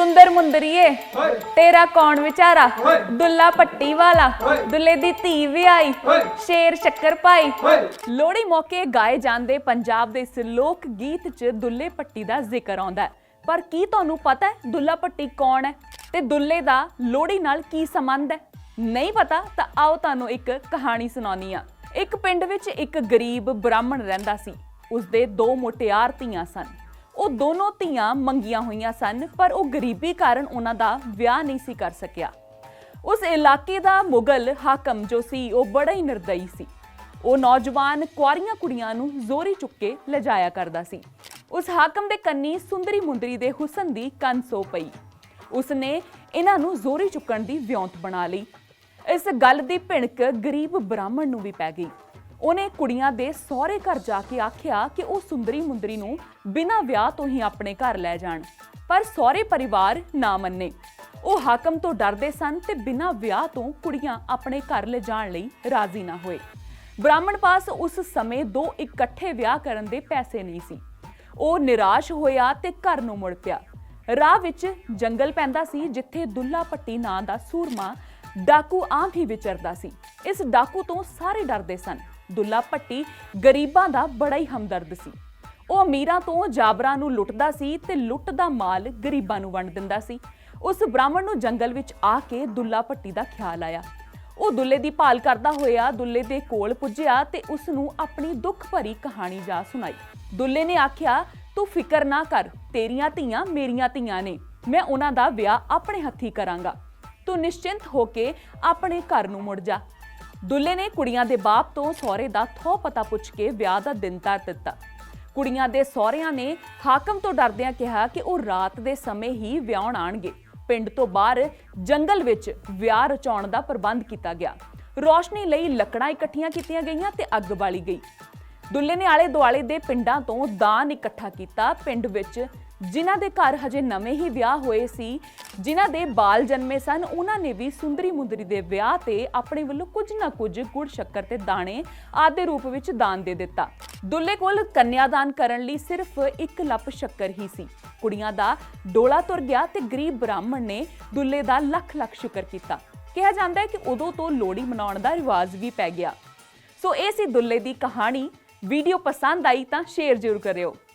ਸੁੰਦਰ ਮੁੰਦਰੀਏ ਤੇਰਾ ਕੌਣ ਵਿਚਾਰਾ? ਦੁੱਲਾ ਪੱਟੀ ਵਾਲਾ। ਦੁੱਲੇ ਦੀ ਧੀ ਵਿਆਹੀ। ਸ਼ੇਰ ਸ਼ੱਕਰ ਪਾਈ। ਲੋਹੜੀ ਮੌਕੇ ਗਾਏ ਜਾਂਦੇ ਪੰਜਾਬ ਦੇ ਇਸ ਲੋਕ ਗੀਤ 'ਚ ਦੁੱਲੇ ਪੱਟੀ ਦਾ ਜ਼ਿਕਰ ਆਉਂਦਾ ਹੈ। ਪਰ ਕੀ ਤੁਹਾਨੂੰ ਪਤਾ ਹੈ ਦੁੱਲਾ ਪੱਟੀ ਕੌਣ ਹੈ ਤੇ ਦੁੱਲੇ ਦਾ ਲੋਹੜੀ ਨਾਲ ਕੀ ਸੰਬੰਧ ਹੈ? ਨਹੀਂ ਪਤਾ ਤਾਂ ਆਓ ਤੁਹਾਨੂੰ ਇੱਕ ਕਹਾਣੀ ਸੁਣਾਉਣੀ ਆ ਇੱਕ ਪਿੰਡ ਵਿੱਚ ਇੱਕ ਗਰੀਬ ਬ੍ਰਾਹਮਣ ਰਹਿੰਦਾ ਸੀ। ਉਸਦੇ ਦੋ ਮੁਟਿਆਰ ਧੀਆਂ ਸਨ। ਉਹ ਦੋਨੋਂ ਧੀਆਂ ਮੰਗੀਆਂ ਹੋਈਆਂ ਸਨ, ਪਰ ਉਹ ਗਰੀਬੀ ਕਾਰਨ ਉਹਨਾਂ ਦਾ ਵਿਆਹ ਨਹੀਂ ਸੀ ਕਰ ਸਕਿਆ। ਉਸ ਇਲਾਕੇ ਦਾ ਮੁਗਲ ਹਾਕਮ ਜੋ ਸੀ, ਉਹ ਬੜਾ ਹੀ ਨਿਰਦਈ ਸੀ। ਉਹ ਨੌਜਵਾਨ ਕੁਆਰੀਆਂ ਕੁੜੀਆਂ ਨੂੰ ਜ਼ੋਰੀ ਚੁੱਕ ਕੇ ਲਿਜਾਇਆ ਕਰਦਾ ਸੀ। ਉਸ ਹਾਕਮ ਦੇ ਕੰਨੀ ਸੁੰਦਰੀ ਮੁੰਦਰੀ ਦੇ ਹੁਸਨ ਦੀ ਕੰਨ ਸੋ ਪਈ। ਉਸਨੇ ਇਹਨਾਂ ਨੂੰ ਜ਼ੋਰੀ ਚੁੱਕਣ ਦੀ ਵਿਉਂਤ ਬਣਾ ਲਈ। ਇਸ ਗੱਲ ਦੀ ਭਿਣਕ ਗਰੀਬ ਬ੍ਰਾਹਮਣ ਨੂੰ ਵੀ ਪੈ ਗਈ। ਉਹਨੇ ਕੁੜੀਆਂ ਦੇ ਸਹੁਰੇ ਘਰ ਜਾ ਕੇ ਆਖਿਆ ਕਿ ਉਹ ਸੁੰਦਰੀ ਮੁੰਦਰੀ ਨੂੰ ਬਿਨਾਂ ਵਿਆਹ ਤੋਂ ਹੀ ਆਪਣੇ ਘਰ ਲੈ ਜਾਣ, ਪਰ ਸਹੁਰੇ ਪਰਿਵਾਰ ਨਾ ਮੰਨੇ। ਉਹ ਹਾਕਮ ਤੋਂ ਡਰਦੇ ਸਨ ਤੇ ਬਿਨਾਂ ਵਿਆਹ ਤੋਂ ਕੁੜੀਆਂ ਆਪਣੇ ਘਰ ਲੈ ਜਾਣ ਲਈ ਰਾਜ਼ੀ ਨਾ ਹੋਏ। ਬ੍ਰਾਹਮਣ ਪਾਸ ਉਸ ਸਮੇਂ ਦੋ ਇਕੱਠੇ ਵਿਆਹ ਕਰਨ ਦੇ ਪੈਸੇ ਨਹੀਂ ਸੀ। ਉਹ ਨਿਰਾਸ਼ ਹੋਇਆ ਤੇ ਘਰ ਨੂੰ ਮੁੜ ਪਿਆ। ਰਾਹ ਵਿੱਚ ਜੰਗਲ ਪੈਂਦਾ ਸੀ ਜਿੱਥੇ ਦੁੱਲਾ ਪੱਟੀ ਨਾਂ ਦਾ ਸੂਰਮਾ ਡਾਕੂ ਆਮ ਹੀ ਵਿਚਰਦਾ ਸੀ। ਇਸ ਡਾਕੂ ਤੋਂ ਸਾਰੇ ਡਰਦੇ ਸਨ। ਦੁੱਲਾ ਭੱਟੀ ਗਰੀਬਾਂ ਦਾ ਬੜਾ ਹੀ ਹਮਦਰਦ ਸੀ। ਉਹ ਅਮੀਰਾਂ ਤੋਂ ਜਾਬਰਾਂ ਨੂੰ ਲੁੱਟਦਾ ਸੀ ਤੇ ਲੁੱਟ ਦਾ ਮਾਲ ਗਰੀਬਾਂ ਨੂੰ ਵੰਡ ਦਿੰਦਾ ਸੀ। ਉਸ ਬ੍ਰਾਹਮਣ ਨੂੰ ਜੰਗਲ ਵਿੱਚ ਆ ਕੇ ਦੁੱਲਾ ਪੱਟੀ ਦਾ ਖਿਆਲ ਆਇਆ। ਉਹ ਦੁੱਲੇ ਦੀ ਭਾਲ ਕਰਦਾ ਹੋਇਆ ਦੁੱਲੇ ਦੇ ਕੋਲ ਪੁੱਜਿਆ ਤੇ ਉਸ ਨੂੰ ਆਪਣੀ ਦੁੱਖ ਭਰੀ ਕਹਾਣੀ ਜਾ ਸੁਣਾਈ। ਦੁੱਲੇ ਨੇ ਆਖਿਆ, ਤੂੰ ਫਿਕਰ ਨਾ ਕਰ, ਤੇਰੀਆਂ ਧੀਆਂ ਮੇਰੀਆਂ ਧੀਆਂ ਨੇ। ਮੈਂ ਉਹਨਾਂ ਦਾ ਵਿਆਹ ਆਪਣੇ ਹੱਥੀ ਕਰਾਂਗਾ। ਤੂੰ ਨਿਸ਼ਚਿੰਤ ਹੋ ਕੇ ਆਪਣੇ ਘਰ ਨੂੰ ਮੁੜ ਜਾ। ਦੁੱਲੇ ਨੇ ਕੁੜੀਆਂ ਦੇ ਬਾਪ ਤੋਂ ਸਹੁਰੇ ਦਾ ਥੋ ਪਤਾ ਪੁੱਛ ਕੇ ਵਿਆਹ ਦਾ ਦਿਨ ਧਰ ਦਿੱਤਾ। ਕੁੜੀਆਂ ਦੇ ਸਹੁਰਿਆਂ ਨੇ ਹਾਕਮ ਤੋਂ ਡਰਦਿਆਂ ਕਿਹਾ ਕਿ ਉਹ ਰਾਤ ਦੇ ਸਮੇਂ ਹੀ ਵਿਆਹਣ ਆਣਗੇ। ਪਿੰਡ ਤੋਂ ਬਾਹਰ ਜੰਗਲ ਵਿੱਚ ਵਿਆਹ ਰਚਾਉਣ ਦਾ ਪ੍ਰਬੰਧ ਕੀਤਾ ਗਿਆ। ਰੋਸ਼ਨੀ ਲਈ ਲੱਕੜਾਂ ਇਕੱਠੀਆਂ ਕੀਤੀਆਂ ਗਈਆਂ ਤੇ ਅੱਗ ਬਾਲੀ ਗਈ। ਦੁੱਲੇ ਨੇ ਆਲੇ ਦੁਆਲੇ ਦੇ ਪਿੰਡਾਂ ਤੋਂ ਦਾਨ ਇਕੱਠਾ ਕੀਤਾ। ਪਿੰਡ ਵਿੱਚ ਜਿਨ੍ਹਾਂ ਦੇ ਘਰ ਹਜੇ ਨਵੇਂ ਹੀ ਵਿਆਹ ਹੋਏ ਸੀ, ਜਿਨ੍ਹਾਂ ਦੇ ਬਾਲ ਜਨਮੇ ਸਨ, ਉਹਨਾਂ ਨੇ ਵੀ ਸੁੰਦਰੀ ਮੁੰਦਰੀ ਦੇ ਵਿਆਹ ਤੇ ਆਪਣੇ ਵੱਲੋਂ ਕੁਝ ਨਾ ਕੁਝ ਗੁੜ ਸ਼ੱਕਰ ਤੇ ਦਾਣੇ ਆਦੇ ਰੂਪ ਵਿੱਚ ਦਾਨ ਦੇ ਦਿੱਤਾ। ਦੁੱਲੇ ਕੋਲ ਕੰਨਿਆਦਾਨ ਕਰਨ ਲਈ ਸਿਰਫ ਇੱਕ ਲੱਪ ਸ਼ੱਕਰ ਹੀ ਸੀ। ਕੁੜੀਆਂ ਦਾ ਡੋਲਾ ਤੁਰ ਗਿਆ ਤੇ ਗਰੀਬ ਬ੍ਰਾਹਮਣ ਨੇ ਦੁੱਲੇ ਦਾ ਲੱਖ ਲੱਖ ਸ਼ੁਕਰ ਕੀਤਾ। ਕਿਹਾ ਜਾਂਦਾ ਹੈ ਕਿ ਉਦੋਂ ਤੋਂ ਲੋਹੜੀ ਮਨਾਉਣ ਦਾ ਰਿਵਾਜ ਵੀ ਪੈ ਗਿਆ। ਸੋ ਇਹ ਸੀ ਦੁੱਲੇ ਦੀ ਕਹਾਣੀ। ਵੀਡੀਓ ਪਸੰਦ ਆਈ ਤਾਂ ਸ਼ੇਅਰ ਜ਼ਰੂਰ ਕਰਿਓ।